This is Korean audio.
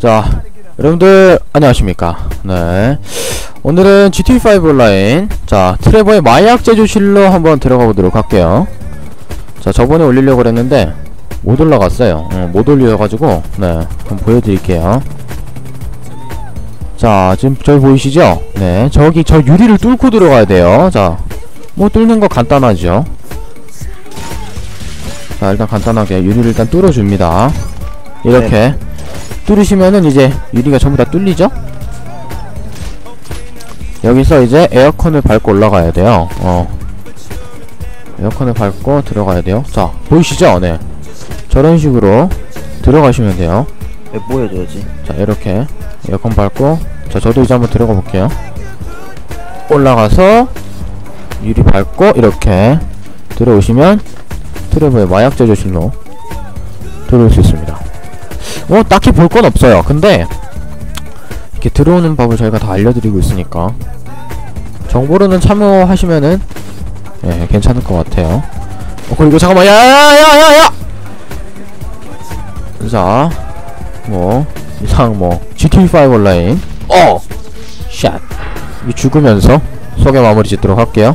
자, 여러분들 안녕하십니까? 네. 오늘은 GT5 온라인 자, 트레버의 마약 제조실로 한번 들어가 보도록 할게요. 자, 저번에 올리려고 그랬는데 못 올라갔어요. 어, 못 올려가지고 네, 한번 보여드릴게요. 자, 지금 저기 보이시죠? 네, 저기 저 유리를 뚫고 들어가야 돼요. 자, 뭐 뚫는 거 간단하죠. 자, 일단 간단하게 유리를 일단 뚫어줍니다. 이렇게 뚫으시면은 이제 유리가 전부 다 뚫리죠? 여기서 이제 에어컨을 밟고 올라가야 돼요. 어. 에어컨을 밟고 들어가야 돼요. 자, 보이시죠? 네. 저런 식으로 들어가시면 돼요. 왜 보여줘야지? 자, 이렇게 에어컨 밟고 자, 저도 이제 한번 들어가 볼게요. 올라가서 유리 밟고 이렇게 들어오시면 트레버의 마약 제조실로 들어올 수 있습니다. 어, 딱히 볼 건 없어요. 근데 이렇게 들어오는 법을 저희가 다 알려드리고 있으니까 정보로는 참여하시면은 예, 괜찮을 것 같아요. 어, 그리고 잠깐만, 야야야야야! 자, 뭐 이상 뭐 GT5 온라인 어! 샷! 이 죽으면서 소개 마무리 짓도록 할게요.